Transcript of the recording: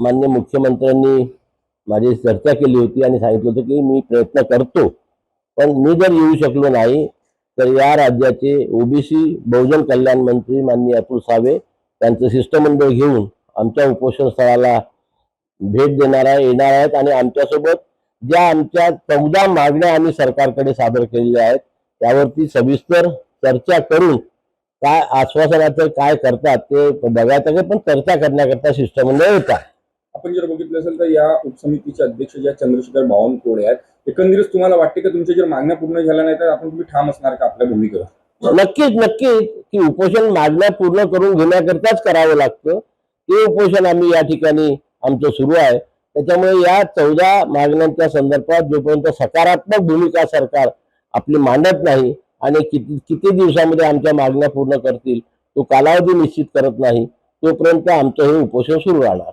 मान्य मुख्यमंत्र्यांनी माझी चर्चा केली होती आणि सांगितलं होतं की मी प्रयत्न करतो पण मी जर येऊ शकलो नाही तर या राज्याचे ओबीसी बहुजन कल्याण मंत्री माननीय अतुल सावे त्यांचं शिष्टमंडळ घेऊन आमच्या उपोषण स्थळाला भेट देणार आहे येणार आहेत आणि आमच्यासोबत ज्या आमच्या चौदा मागण्या आम्ही सरकारकडे सादर केलेल्या आहेत त्यावरती सविस्तर चर्चा करून काय आश्वासनाचं काय करतात ते बघायचं पण चर्चा करण्याकरता शिष्टमंडळ येतात. आपण जर बघितलं असेल तर या उपसमितीचे अध्यक्ष ज्या चंद्रशेखर बावनकुळे आहेत. एकंदरीत तुम्हाला वाटते का तुमच्या जर मागण्या पूर्ण झाल्या नाही तर आपण तुम्ही ठाम असणार का आपल्या भूमिकेवर? नक्कीच नक्कीच. की उपोषण मागण्या पूर्ण करून घेण्याकरताच करावं लागतं. ते उपोषण आम्ही या ठिकाणी आमचं सुरू आहे. त्याच्यामुळे या चौदा मागण्यांच्या संदर्भात जोपर्यंत सकारात्मक भूमिका सरकार आपली मांडत नाही आणि किती किती दिवसामध्ये आमच्या मागण्या पूर्ण करतील तो कालावधी निश्चित करत नाही तोपर्यंत आमचं हे उपोषण सुरू राहणार.